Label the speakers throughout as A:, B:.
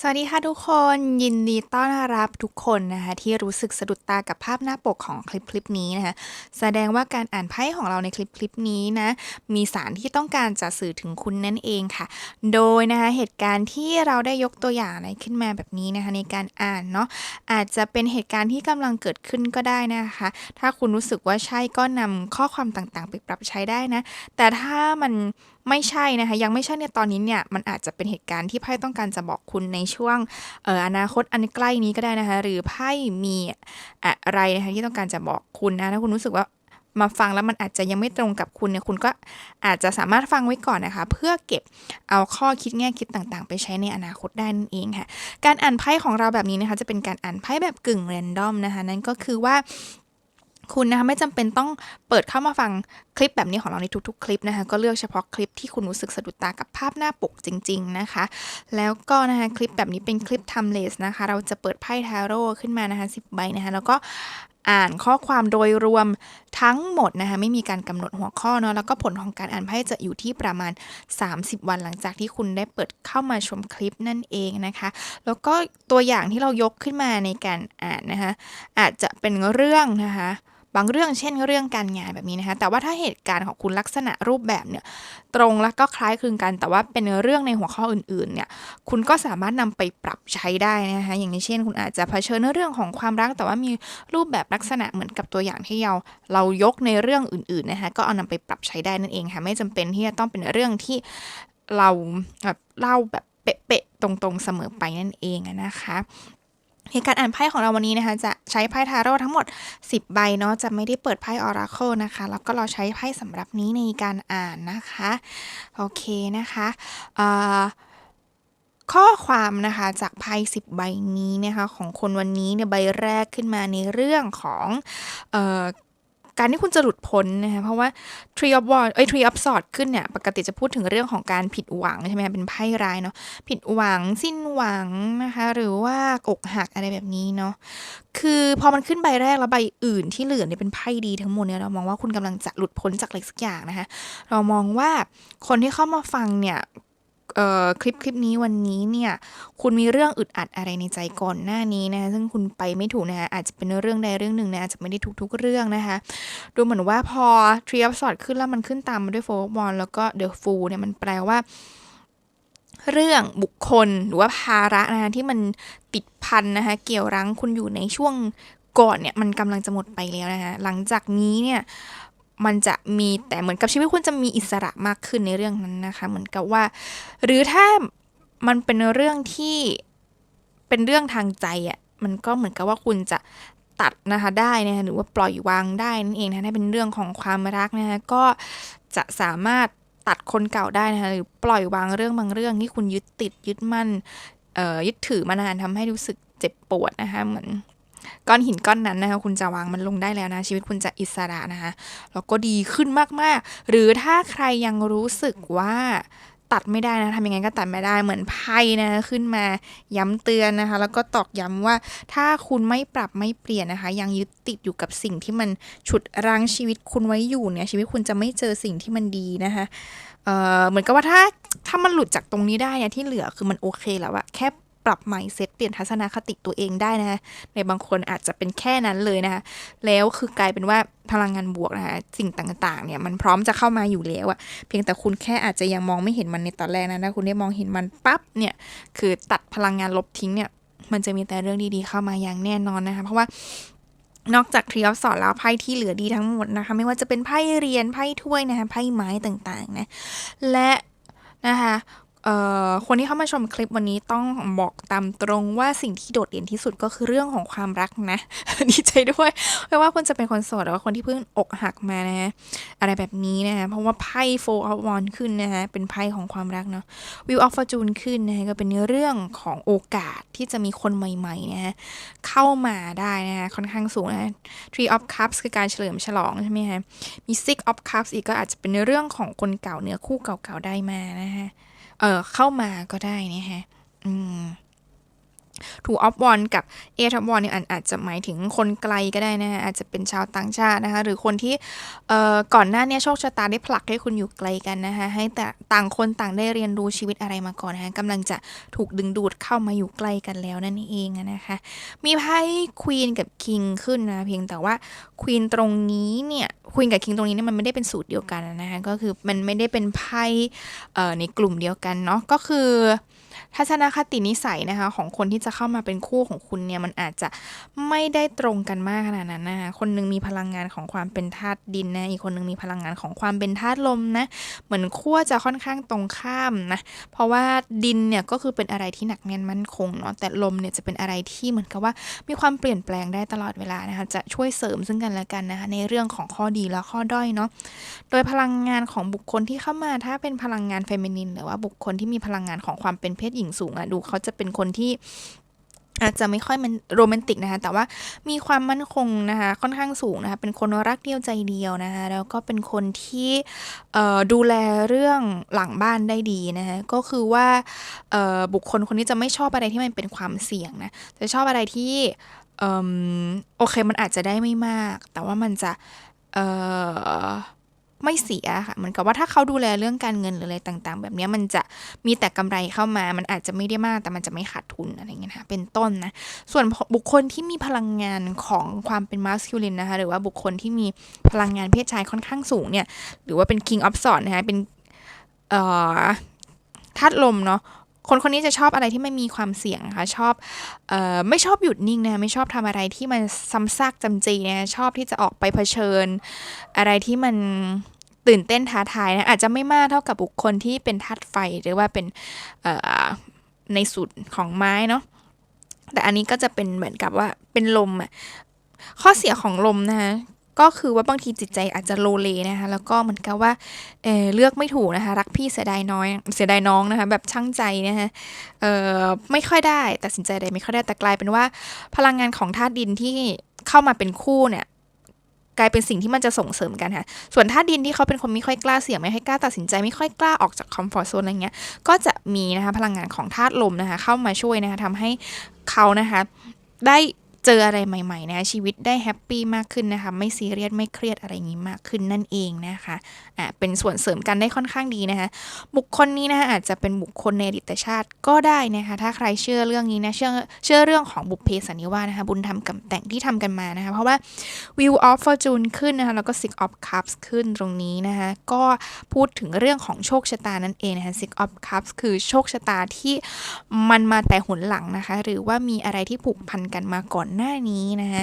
A: สวัสดีค่ะทุกคนยินดีต้อนรับทุกคนนะคะที่รู้สึกสะดุดตากับภาพหน้าปกของคลิปคลิปนี้นะคะแสดงว่าการอ่านไพ่ของเราในคลิปคลิปนี้นะมีสารที่ต้องการจะสื่อถึงคุณนั่นเองค่ะ โดยนะคะเหตุการณ์ที่เราได้ยกตัวอย่างอะไรขึ้นมาแบบนี้นะคะในการอ่านเนาะอาจจะเป็นเหตุการณ์ที่กำลังเกิดขึ้นก็ได้นะคะ ถ้าคุณรู้สึกว่าใช่ก็นำข้อความต่างๆ ไปปรับใช้ได้นะแต่ถ้ามัน ไม่ใช่นะคะ ยังไม่ใช่ในตอนนี้เนี่ยมันอาจจะเป็นเหตุการณ์ที่ไพ่ต้องการจะบอกคุณในช่วงเอ่ออนาคตอันใกล้นี้ก็ได้นะคะ หรือไพ่มีอะไรนะคะที่ต้องการจะบอกคุณนะถ้าคุณรู้สึกว่ามาฟังแล้วมันอาจจะยังไม่ตรงกับคุณเนี่ยคุณก็อาจจะสามารถฟังไว้ก่อนนะคะ เพื่อเก็บเอาข้อคิดแง่คิดต่างๆ ไปใช้ในอนาคตได้นั่นเองค่ะ การอ่านไพ่ของเราแบบนี้นะคะ จะเป็นการอ่านไพ่แบบกึ่งเรนดอมนะคะ นั่นก็คือว่า คุณนะคะไม่จำเป็นต้องเปิดเข้ามาฟังคลิปแบบนี้ของเราในทุกๆ คลิปนะคะก็เลือกเฉพาะคลิปที่คุณรู้สึกสะดุดตากับภาพหน้าปกจริง ๆนะคะ แล้วก็นะคะคลิปแบบนี้เป็นคลิป timeless นะคะ เราจะเปิดไพ่ทาโร่ขึ้นมานะคะ10ใบนะคะแล้วก็อ่านข้อความโดยรวมทั้งหมดนะคะไม่มีการกำหนดหัวข้อเนาะแล้วก็ผลของการอ่านไพ่จะอยู่ที่ประมาณ 30 วันหลังจากที่คุณได้เปิดเข้ามาชมคลิปนั่นเองนะคะ แล้วก็ตัวอย่างที่เรายกขึ้นมาในการอ่านนะคะอาจจะเป็นเรื่องนะคะ บางเรื่องเช่นเรื่องการงานแบบนี้นะคะ แต่ว่าถ้าเหตุการณ์ของคุณลักษณะรูปแบบเนี่ยตรงและก็คล้ายคลึงกัน แต่ว่าเป็นเรื่องในหัวข้ออื่นๆเนี่ยคุณก็สามารถนำไปปรับใช้ได้นะคะอย่างเช่น คุณอาจจะเผชิญเรื่องของความรัก แต่ว่ามีรูปแบบลักษณะเหมือนกับตัวอย่างที่เราเรายกในเรื่องอื่นๆนะคะก็เอานำไปปรับใช้ได้นั่นเองค่ะไม่จำเป็นที่จะต้องเป็นเรื่องที่เราแบบเล่าแบบเป๊ะๆตรงๆเสมอไปนั่นเองนะคะ ในการอ่านไพ่ของเราวันนี้นะคะ จะใช้ไพ่ทาโร่ทั้งหมด 10 ใบเนาะจะไม่ได้เปิดไพ่ออราเคิลนะคะแล้วก็เราใช้ไพ่สำหรับนี้ในการอ่านนะคะ โอเคนะคะข้อความนะคะจากไพ่10ใบนี้นะคะของคนวันนี้เนี่ยใบแรกขึ้นมาในเรื่องของออ การที่คุณจะหลุดพ้นนะคะเพราะว่า Tree of Wands เอ้ย Tree of Swords ขึ้นเนี่ย ปกติจะพูดถึงเรื่องของการผิดหวังใช่ไหมเป็นไพ่ร้ายเนาะผิดหวังสิ้นหวังนะคะ หรือว่าอกหักอะไรแบบนี้เนาะคือพอมันขึ้นใบแรกแล้วใบอื่นที่เหลือเนี่ยเป็นไพ่ดีทั้งหมดเนี่ยเรามองว่าคุณกำลังจะหลุดพ้นจากอะไรสักอย่างนะคะ เรามองว่าคนที่เข้ามาฟังเนี่ย คลิปคลิปนี้วันนี้เนี่ยคุณมีเรื่องอึดอัดอะไรในใจก่อนหน้านี้นะคะซึ่งคุณไปไม่ถูกนะคะอาจจะเป็นเรื่องใดเรื่องหนึ่งนะอาจจะไม่ได้ทุกๆเรื่องนะคะดูเหมือนว่าพอ Tree of Swords ขึ้นแล้วมันขึ้นตามมาด้วย Four of Wands แล้วก็ The Fool เนี่ยมันแปลว่าเรื่องบุคคลหรือว่าภาระนะคะที่มันติดพันนะคะเกี่ยวรั้งคุณอยู่ในช่วงก่อนเนี่ยมันกำลังจะหมดไปแล้วนะคะหลังจากนี้เนี่ย มันจะมีแต่เหมือนกับชีวิตคุณจะมีอิสระมากขึ้นในเรื่องนั้นนะคะ เหมือนกับว่า หรือถ้ามันเป็นเรื่องที่เป็นเรื่องทางใจอะ่ะมันก็เหมือนกับว่าคุณจะตัดนะคะได้นะคะหรือว่าปล่อยวางได้นั่นเองนะถ้าเป็นเรื่องของความรักนะคะก็จะสามารถตัดคนเก่าได้นะคะหรือปล่อยวางเรื่องบางเรื่องที่คุณยึดติดยึดมั่นเอ่อยึดถือมานานทำให้รู้สึกเจ็บปวดนะคะเหมือน ก้อนหินก้อนนั้นนะคะคุณจะวางมันลงได้แล้วนะชีวิตคุณจะอิสระนะคะแล้วก็ดีขึ้นมากๆ หรือถ้าใครยังรู้สึกว่าตัดไม่ได้นะทำยังไงก็ตัดไม่ได้เหมือนไพ่นะขึ้นมาย้ำเตือนนะคะ แล้วก็ตอกย้ำว่าถ้าคุณไม่ปรับไม่เปลี่ยนนะคะ ยังยึดติดอยู่กับสิ่งที่มันฉุดรั้งชีวิตคุณไว้อยู่เนี่ยชีวิตคุณจะไม่เจอสิ่งที่มันดีนะคะเเหมือนกับว่าถ้าถ้ามันหลุดจากตรงนี้ได้เนี่ยที่เหลือคือมันโอเคแล้วอะแค่ ปรับใหม่เซตเปลี่ยนทัศนคติตัวเองได้นะคะในบางคนอาจจะเป็นแค่นั้นเลยนะคะแล้วคือกลายเป็นว่าพลังงานบวกนะคะสิ่งต่างๆเนี่ยมันพร้อมจะเข้ามาอยู่แล้วอะเพียงแต่คุณแค่อาจจะยังมองไม่เห็นมันในตอนแรกนะถ้าคุณได้มองเห็นมันปั๊บเนี่ยคือตัดพลังงานลบทิ้งเนี่ยมันจะมีแต่เรื่องดีๆเข้ามาอย่างแน่นอนนะคะเพราะว่านอกจากทรีออฟสอนแล้วไพ่ที่เหลือดีทั้งหมดนะคะ ไม่ว่าจะเป็นไพ่เรียนไพ่ถ้วยนะคะไพ่ไม้ต่างๆนะและนะคะ คนที่เข้ามาชมคลิปวันนี้ต้องบอกตามตรงว่าสิ่งที่โดดเด่นที่สุดก็คือเรื่องของความรักนะดีใจด้วยไม่ว่าคุณจะเป็นคนโสดหรือว่าคนที่เพิ่งอกหักมานะฮะอะไรแบบนี้นะคะเพราะว่าไพ่ Four of Wands ขึ้นนะคะเป็นไพ่ของความรักเนาะ Wheel of Fortune ขึ้นนะคะก็เป็นเรื่องของโอกาสที่จะมีคนใหม่ๆนะฮะเข้ามาได้นะคะค่อนข้างสูงนะ Three of Cups คือการเฉลิมฉลองใช่ไหมคะมี Six of Cups อีกก็อาจจะเป็นเรื่องของคนเก่าเนื้อคู่เก่าๆได้มานะคะ เออเข้ามาก็ได้นะฮะ อืม two of one กับ eight of one เนี่ยอาจจะหมายถึงคนไกลก็ได้นะคะอาจจะเป็นชาวต่างชาตินะคะ หรือคนที่เอ่อก่อนหน้านี้โชคชะตาได้ผลักให้คุณอยู่ไกลกันนะคะ ให้แต่ต่างคนต่างได้เรียนรู้ชีวิตอะไรมาก่อนนะคะกำลังจะถูกดึงดูดเข้ามาอยู่ใกล้กันแล้วนั่นเองนะคะ มีไพ่ควีนกับคิงขึ้นนะเพียงแต่ว่าควีนตรงนี้เนี่ยควีนกับคิงตรงนี้เนี่ยมันไม่ได้เป็นสูตรเดียวกันนะคะก็คือมันไม่ได้เป็นไพ่เอ่อในกลุ่มเดียวกันเนาะก็คือ ทัศนคตินิสัยนะคะ ของคนที่จะเข้ามาเป็นคู่ของคุณเนี่ยมันอาจจะไม่ได้ตรงกันมากขนาดนั้นนะคะคนหนึงมีพลังงานของความเป็นธาตุดินนะอีกคนหนึงมีพลังงานของความเป็นธาตุลมนะเหมือนขั้วจะค่อนข้างตรงข้ามนะเพราะว่าดินเนี่ยก็คือเป็นอะไรที่หนักแน่นมั่นคงเนาะแต่ลมเนี่ยจะเป็นอะไรที่เหมือนกับว่ามีความเปลี่ยนแปลงได้ตลอดเวลานะคะจะช่วยเสริมซึ่งกันและกันนะคะในเรื่องของข้อดีและข้อด้อยเนาะโดยพลังงานของบุคคลที่เข้ามาถ้าเป็นพลังงานเฟมินินหรือว่าบุคคลที่มีพลังงานของความเป็นเพศศหญิงสูงอะดูเขาจะเป็นคนที่อาจจะไม่ค่อยมันโรแมนติกนะคะ แต่ว่ามีความมั่นคงนะคะ ค่อนข้างสูงนะคะ เป็นคนรักเดียวใจเดียวนะคะ แล้วก็เป็นคนที่ดูแลเรื่องหลังบ้านได้ดีนะคะ ก็คือว่าบุคคลคนนี้จะไม่ชอบอะไรที่มันเป็นความเสี่ยงนะ จะชอบอะไรที่อโอเคมันอาจจะได้ไม่มาก แต่ว่ามันจะ ไม่เสียค่ะเหมือนกับว่าถ้าเขาดูแลเรื่องการเงินหรืออะไรต่าง ๆ แบบนี้มันจะมีแต่กำไรเข้ามา มันอาจจะไม่ได้มากแต่มันจะไม่ขาดทุนอะไรเงี้ยนะคะเป็นต้นนะส่วนบุคคลที่มีพลังงานของความเป็นมาสคิลินนะคะหรือว่าบุคคลที่มีพลังงานเพศชายค่อนข้างสูงเนี่ยหรือว่าเป็น King of Swords นะคะเป็นเอ่อธาตุลมเนาะ คนคนนี้จะชอบอะไรที่ไม่มีความเสี่ยงนะคะชอบออไม่ชอบหยุดนิ่งนะไม่ชอบทำอะไรที่มันซ้ำซากจำจีนะชอบที่จะออกไปเผชิญ อะไรที่มันตื่นเต้นท้าทายนะอาจจะไม่มากเท่ากับบุคคลที่เป็นธาตุไฟหรือว่าเป็นในสูตรของไม้เนาะแต่อันนี้ก็จะเป็นเหมือนกับว่าเป็นลมอะข้อเสียของลมนะคะ ก็คือว่าบางทีจิตใจอาจจะโลเลนะคะ แล้วก็เหมือนกับว่าเออเลือกไม่ถูกนะคะ รักพี่เสียดายน้อย เสียดายน้องนะคะ แบบช่างใจนะคะเออไม่ค่อยได้ตัดสินใจอะไรไม่ค่อยได้แต่กลายเป็นว่า พลังงานของธาตุดินที่เข้ามาเป็นคู่เนี่ยกลายเป็นสิ่งที่มันจะส่งเสริมกันค่ะ ส่วนธาตุดินที่เขาเป็นคนไม่ค่อยกล้าเสี่ยงไม่ค่อยกล้าตัดสินใจไม่ค่อยกล้าออกจากคอมฟอร์ทโซนอะไรเงี้ย ก็จะมีนะคะพลังงานของธาตุลมนะคะเข้ามาช่วยนะคะทำให้เขานะคะได้ เจออะไรใหม่ๆนะชีวิตได้แฮปปี้มากขึ้นนะคะ ไม่ซีเรียสไม่เครียดอะไรอย่างนี้มากขึ้นนั่นเองนะคะอะเป็นส่วนเสริมกันได้ค่อนข้างดีนะคะ บุคคลนี้นะคะอาจจะเป็นบุคคลในอดีตชาติก็ได้นะคะ ถ้าใครเชื่อเรื่องนี้นะเชื่อเชื่อเรื่องของบุพเพสันนิวาสนะคะ บุญทำกับแต่งที่ทำกันมานะคะ เพราะว่า Wheel of Fortune ขึ้นนะคะแล้วก็ Six of Cups ขึ้นตรงนี้นะคะก็พูดถึงเรื่องของโชคชะตานั่นเองนะคะ Six of Cups คือโชคชะตาที่มันมาแต่หนหลังนะคะ หรือว่ามีอะไรที่ผูกพันกันมาก่อนหน้านี้นะคะ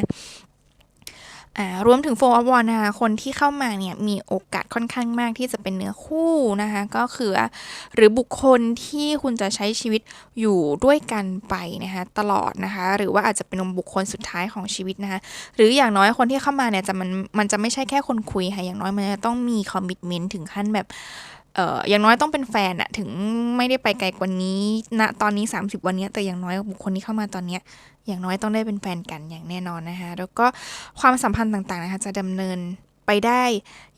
A: อ่ารวมถึงโฟร์อ One นะคะคนที่เข้ามาเนี่ยมีโอกาสค่อนข้างมากที่จะเป็นเนื้อคู่นะคะก็คือหรือบุคคลที่คุณจะใช้ชีวิตอยู่ด้วยกันไปนะคะตลอดนะคะหรือว่าอาจจะเป็นบุคคลสุดท้ายของชีวิตนะคะหรืออย่างน้อยคนที่เข้ามาเนี่ยจะมันมันจะไม่ใช่แค่คนคุยค่ะอย่างน้อยมันจะต้องมีคอมมิชเมนต์ถึงขั้นแบบเอ่ออย่างน้อยต้องเป็นแฟนอะถึงไม่ได้ไปไกลกว่านี้ณตอนนี้ 30 วันนี้แต่อย่างน้อยบุคคลที่เข้ามาตอนเนี้ย อย่างน้อยต้องได้เป็นแฟนกันอย่างแน่นอนนะคะ แล้วก็ความสัมพันธ์ต่างๆนะคะจะดำเนินไปได้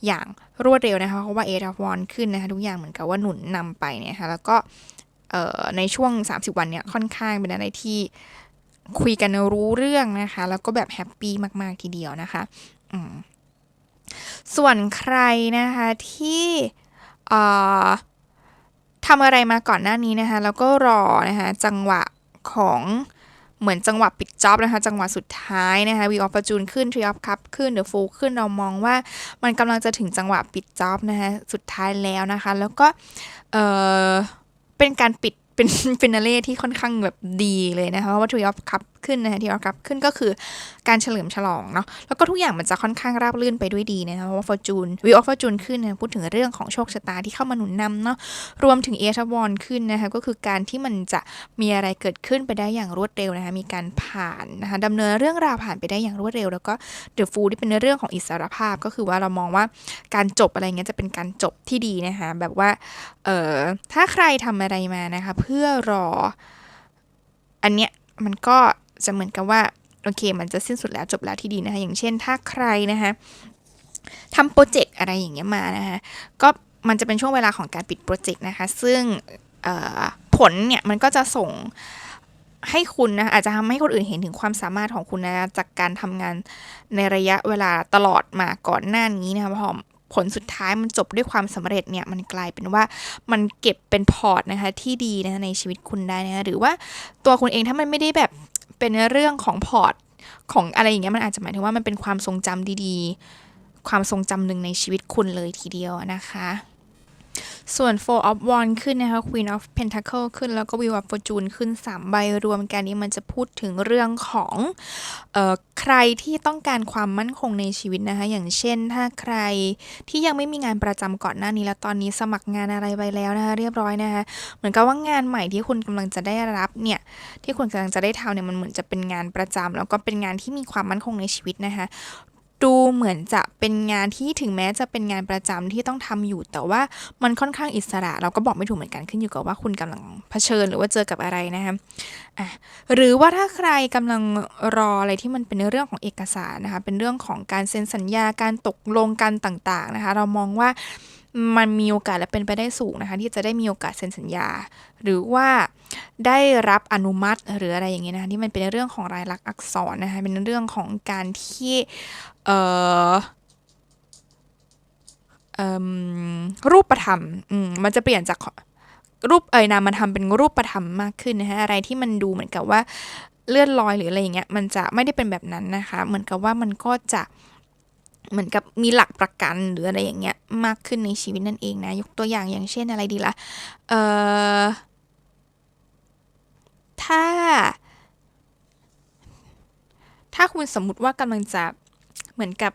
A: อย่างรวดเร็วนะคะ เพราะว่าเอราฟอนขึ้นนะคะทุกอย่างเหมือนกับว่าหนุนนำไปเนี่ยค่ะ แล้วก็ในช่วง 30 วันเนี่ยค่อนข้างเป็นอะไรที่คุยกันรู้เรื่องนะคะ แล้วก็แบบแฮปปี้มาก ๆ ทีเดียวนะคะ ส่วนใครนะคะที่ทำอะไรมาก่อนหน้านี้นะคะ แล้วก็รอนะคะจังหวะของ เหมือนจังหวะปิดจ็อบนะคะ จังหวะสุดท้ายนะคะวีออฟ r จูนขึ้นทรีออฟคัพขึ้นเดอะฟูขึ้นเรามองว่ามันกำลังจะถึงจังหวะปิดจ็อบนะคะสุดท้ายแล้วนะคะ แล้วก็เออเป็นการปิดเป็นฟินาเล่ที่ค่อนข้างแบบดีเลยนะคะเพราะว่าทรีออฟคัพ ขึ้นนะคะทรีออฟคัพขึ้นก็คือการเฉลิมฉลองเนาะแล้วก็ทุกอย่างมันจะค่อนข้างราบรื่นไปด้วยดีนะคะเพราะว่าฟอร์จูนวีออฟ r จูนขึ้นนะพูดถึงเรื่องของโชคชะตาที่เข้ามาหนุนนำเนาะรวมถึงเอชวอนขึ้นนะคะก็คือการที่มันจะมีอะไรเกิดขึ้นไปได้อย่างรวดเร็วนะคะมีการผ่านนะคะดำเนินเรื่องราวผ่านไปได้อย่างรวดเร็ว แล้วก็เดอะฟูที่เป็นเรื่องของอิสรภาพก็คือว่าเรามองว่าการจบอะไรเงี้ยจะเป็นการจบที่ดีนะคะแบบว่าเอ่อถ้าใครทำอะไรมานะคะเพื่อรออันเนี้ยมันก็ จะเหมือนกับว่าโอเค มันจะสิ้นสุดแล้วจบแล้วที่ดีนะคะอย่างเช่นถ้าใครนะคะทำโปรเจกต์อะไรอย่างเงี้ยมานะคะก็มันจะเป็นช่วงเวลาของการปิดโปรเจกต์นะคะ ซึ่งผลเนี่ยมันก็จะส่งให้คุณนะอาจจะทำให้คนอื่นเห็นถึงความสามารถของคุณนะจากการทำงานในระยะเวลาตลอดมาก่อนหน้านี้นะคะพอผลสุดท้ายมันจบด้วยความสำเร็จเนี่ยมันกลายเป็นว่ามันเก็บเป็นพอร์ตนะคะที่ดีนะะในชีวิตคุณได้นะะหรือว่าตัวคุณเองถ้ามันไม่ได้แบบ เป็นเรื่องของพอร์ตของอะไรอย่างเงี้ยมันอาจจะหมายถึงว่ามันเป็นความทรงจำดีๆ ความทรงจำหนึ่งในชีวิตคุณเลยทีเดียวนะคะ ส่วน Four of Wands ขึ้นนะคะ Queen of Pentacle ขึ้นแล้วก็ Wheel of Fortune ขึ้น 3 ใบรวมกันนี้มันจะพูดถึงเรื่องของเออใครที่ต้องการความมั่นคงในชีวิตนะคะ อย่างเช่นถ้าใครที่ยังไม่มีงานประจำก่อนหน้านี้แล้วตอนนี้สมัครงานอะไรไปแล้วนะคะ เรียบร้อยนะคะเหมือนกับว่างานใหม่ที่คุณกำลังจะได้รับเนี่ยที่คุณกำลังจะได้ทำเนี่ยมันเหมือนจะเป็นงานประจำแล้วก็เป็นงานที่มีความมั่นคงในชีวิตนะคะ ดูเหมือนจะเป็นงานที่ถึงแม้จะเป็นงานประจำที่ต้องทำอยู่ แต่ว่ามันค่อนข้างอิสระ เราก็บอกไม่ถูกเหมือนกันขึ้นอยู่กับว่าคุณกำลังเผชิญหรือว่าเจอกับอะไรนะคะอะหรือว่าถ้าใครกำลังรออะไรที่มันเป็นเรื่องของเอกสารนะคะเป็นเรื่องของการเซ็นสัญญาการตกลงกันต่างๆนะคะเรามองว่ามันมีโอกาสและเป็นไปได้สูงนะคะ ที่จะได้มีโอกาสเซ็นสัญญา หรือว่าได้รับอนุมัติหรืออะไรอย่างเงี้ยนะคะที่มันเป็นเรื่องของรายลักษณ์อักษรนะคะเป็นเรื่องของการที่ เอ่อเอิ่มรูปธรรมมันจะเปลี่ยนจากรูปเอ่ยนามธรรมเป็นรูปธรรมมากขึ้นนะคะอะไรที่มันดูเหมือนกับว่าเลื่อนลอยหรืออะไรอย่างเงี้ยมันจะไม่ได้เป็นแบบนั้นนะคะ เหมือนกับว่ามันก็จะเหมือนกับมีหลักประกันหรืออะไรอย่างเงี้ยมากขึ้นในชีวิตนั่นเองนะ ยกตัวอย่างอย่างเช่นอะไรดีละ่ะเอ่อถ้า ถ้าคุณสมมุติว่ากำลังจะ เหมือนกับ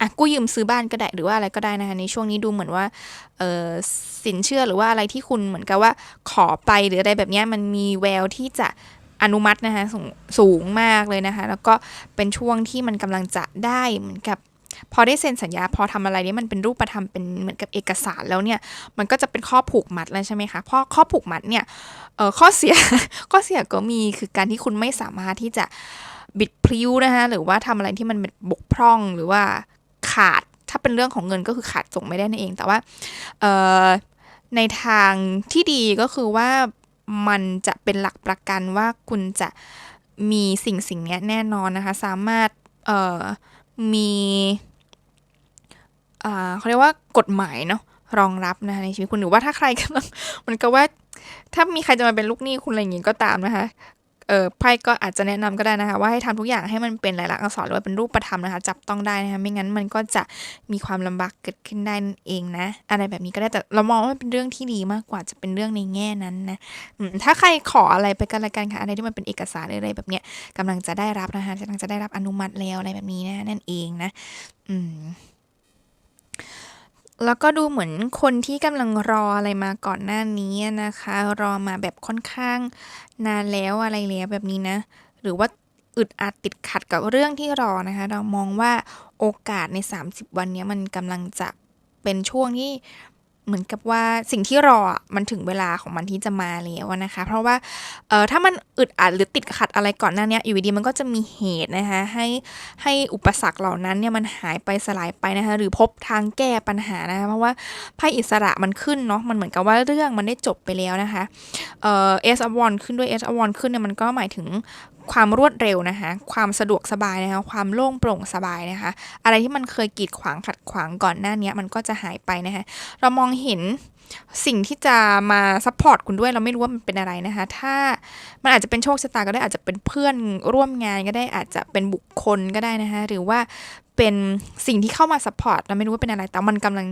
A: อะกู้ยืมซื้อบ้านก็ได้หรือว่าอะไรก็ได้นะคะในช่วงนี้ดูเหมือนว่าเออสินเชื่อหรือว่าอะไรที่คุณเหมือนกับว่าขอไปหรืออะไรแบบนี้มันมีแววที่จะอนุมัตินะคะสูงสูงมากเลยนะคะ แล้วก็เป็นช่วงที่มันกำลังจะได้เหมือนกับพอได้เซ็นสัญญา พอทำอะไรนี้มันเป็นรูปธรรมเป็นเหมือนกับเอกสารแล้วเนี่ยมันก็จะเป็นข้อผูกมัดแล้วใช่ไหมคะพอข้อผูกมัดเนี่ยข้อเสียข้อเสียก็มีคือการที่คุณไม่สามารถที่จะ บิดพลิ้วนะคะหรือว่าทำอะไรที่มันบกพร่องหรือว่าขาดถ้าเป็นเรื่องของเงินก็คือขาดส่งไม่ได้นั่นเอง แต่ว่าในทางที่ดีก็คือว่ามันจะเป็นหลักประกันว่าคุณจะมีสิ่งสิ่งนี้แน่นอนนะคะ สามารถมีเขาเรียกว่ากฎหมายเนาะรองรับนะคะในชีวิตคุณหรือว่าถ้าใครกำลังมันก็ว่าถ้ามีใครจะมาเป็นลูกหนี้คุณอะไรอย่างงี้ก็ตามนะคะ เออไพ่ก็อาจจะแนะนำก็ได้นะคะ ว่าให้ทำทุกอย่างให้มันเป็นลายลักษณ์อักษรหรือว่าเป็นรูปธรรมนะคะ จับต้องได้นะคะไม่งั้นมันก็จะมีความลำบากเกิดขึ้นได้นั่นเองนะ อะไรแบบนี้ก็ได้แต่เรามองว่าเป็นเรื่องที่ดีมากกว่าจะเป็นเรื่องในแง่นั้นนะถ้าใครขออะไรไปกันละกันค่ะอะไรที่มันเป็นเอกสารอะไรแบบเนี้ยกำลังจะได้รับนะคะกำลังจะได้รับอนุมัติแล้วอะไรแบบนี้นะนั่นเองนะ อืม แล้วก็ดูเหมือนคนที่กำลังรออะไรมาก่อนหน้านี้นะคะ รอมาแบบค่อนข้างนานแล้วอะไรแล้วแบบนี้นะ หรือว่าอึดอัดติดขัดกับเรื่องที่รอนะคะ เรามองว่าโอกาสใน 30 วันนี้มันกำลังจะเป็นช่วงที่ เหมือนกับว่าสิ่งที่รอมันถึงเวลาของมันที่จะมาแล้วนะคะ เพราะว่าเออถ้ามันอึดอัดหรือติดขัดอะไรก่อนหน้านี้อยู่ดีมันก็จะมีเหตุนะคะให้ให้อุปสรรคเหล่านั้นเนี่ยมันหายไปสลายไปนะคะหรือพบทางแก้ปัญหานะคะเพราะว่าไพ่อิสระมันขึ้นเนาะมันเหมือนกับว่าเรื่องมันได้จบไปแล้วนะคะเอ่อเอสอวอนขึ้นด้วยเอสอวอนขึ้นเนี่ยมันก็หมายถึง ความรวดเร็วนะคะ ความสะดวกสบายนะคะ ความโล่งโปร่งสบายนะคะ อะไรที่มันเคยกีดขวางขัดขวางก่อนหน้านี้มันก็จะหายไปนะคะ เรามองเห็น สิ่งที่จะมาซัพพอร์ตคุณด้วยเราไม่รู้ว่ามันเป็นอะไรนะคะ ถ้ามันอาจจะเป็นโชคชะตาก็ได้อาจจะเป็นเพื่อนร่วมงานก็ได้อาจจะเป็นบุคคลก็ได้นะคะหรือว่าเป็นสิ่งที่เข้ามาซัพพอร์ตเราไม่รู้ว่าเป็นอะไร แต่มันกำลัง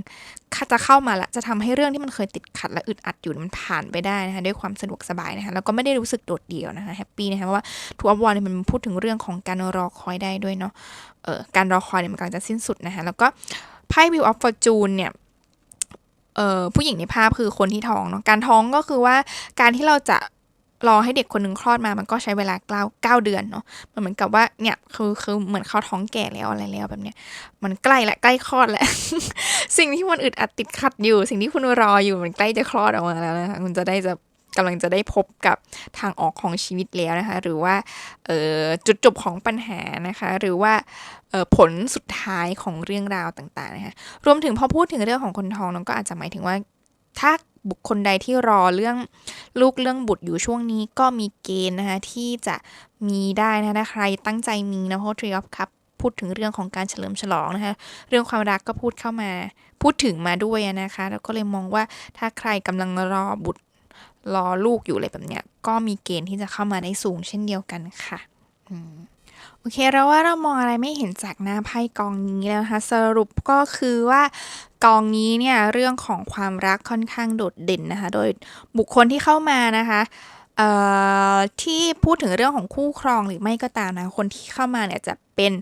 A: จะเข้ามาละจะทำให้เรื่องที่มันเคยติดขัดและอึดอัดอยู่มันผ่านไปได้นะคะด้วยความสะดวกสบายนะคะแล้วก็ไม่ได้รู้สึกโดดเดี่ยวนะคะแฮปปี้นะคะเพราะว่าทัวร์วอลเนี่ยมันพูดถึงเรื่องของการรอคอยได้ด้วยเนาะเออการรอคอยเนี่ยมันกำลังจะสิ้นสุดนะคะแล้วก็ไพ่วิวออฟฟอร์จูนเนี่ย ผู้หญิงในภาพคือคนที่ท้องเนาะการท้องก็คือว่าการที่เราจะรอให้เด็กคนหนึ่งคลอดมามันก็ใช้เวลาเก้าเก้าเดือนเนาะมันเหมือนกับว่าเนี่ยคือคือเหมือนเขาท้องแก่แล้วอะไรแล้วแบบเนี้ยมันใกล้ละใกล้คลอดแล้ว สิ่งที่มันอึดอัดติดขัดอยู่ สิ่งที่คุณรออยู่มันใกล้จะคลอดออกมาแล้วนะคะคุณจะได้จะ กำลังจะได้พบกับทางออกของชีวิตแล้วนะคะ หรือว่าจุดจบของปัญหานะคะ หรือว่าผลสุดท้ายของเรื่องราวต่างๆนะคะรวมถึงพอพูดถึงเรื่องของคนทองน้องก็อาจจะหมายถึงว่าถ้าบุคคลใดที่รอเรื่องลูกเรื่องบุตรอยู่ช่วงนี้ก็มีเกณฑ์นะคะที่จะมีได้นะคะถ้าใครตั้งใจมีนะเพราะ Three of Cup พูดถึงเรื่องของการเฉลิมฉลองนะคะ เรื่องความรักก็พูดเข้ามา พูดถึงมาด้วยนะคะ แล้วก็เลยมองว่าถ้าใครกำลังรอบุตร รอลูกอยู่อะไรแบบเนี้ย ก็มีเกณฑ์ที่จะเข้ามาได้สูงเช่นเดียวกันค่ะอโอเคเราว่าเรามองอะไรไม่เห็นจากหน้าไพ่กองนี้แล้วนะคะสรุปก็คือว่ากองนี้เนี่ยเรื่องของความรักค่อนข้างโดดเด่นนะคะ โดยบุคคลที่เข้ามานะคะที่พูดถึงเรื่องของคู่ครองหรือไม่ก็ตามนะ คนที่เข้ามาเนี่ยจะเป็น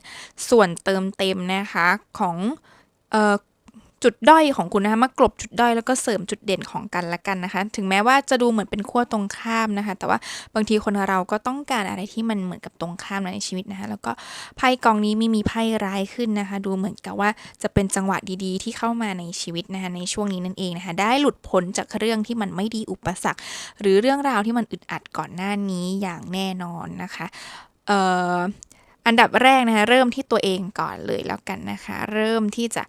A: ส่วนเติมเต็มนะคะของ จุดด้อยของคุณนะคะมากลบจุดด้อยแล้วก็เสริมจุดเด่นของกันและกันนะคะ ถึงแม้ว่าจะดูเหมือนเป็นขั้วตรงข้ามนะคะ แต่ว่าบางทีคนเราก็ต้องการอะไรที่มันเหมือนกับตรงข้ามในชีวิตนะคะ แล้วก็ไพ่กองนี้ไม่มีไพ่ร้ายขึ้นนะคะ ดูเหมือนกับว่าจะเป็นจังหวะดีๆ ที่เข้ามาในชีวิตนะคะในช่วงนี้นั่นเองนะคะ ได้หลุดพ้นจากเรื่องที่มันไม่ดีอุปสรรค หรือเรื่องราวที่มันอึดอัดก่อนหน้านี้อย่างแน่นอนนะคะเอ่อ อันดับแรกนะคะเริ่มที่ตัวเองก่อนเลยแล้วกันนะคะ เริ่มที่จะ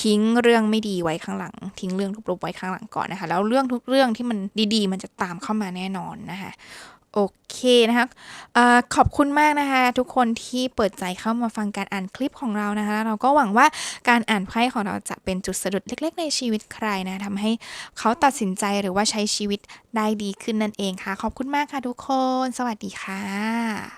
A: ทิ้งเรื่องไม่ดีไว้ข้างหลัง ทิ้งเรื่องทุกลบไว้ข้างหลังก่อนนะคะ แล้วเรื่องทุกเรื่องที่มันดีๆ มันจะตามเข้ามาแน่นอนนะคะโอเคนะคะอขอบคุณมากนะคะ ทุกคนที่เปิดใจเข้ามาฟังการอ่านคลิปของเรานะคะ เราก็หวังว่าการอ่านไพ่ของเราจะเป็นจุดสะดุดเล็ก ๆ ในชีวิตใครนะทำให้เขาตัดสินใจหรือว่าใช้ชีวิตได้ดีขึ้นนั่นเองค่ะ ขอบคุณมากค่ะทุกคน สวัสดีค่ะ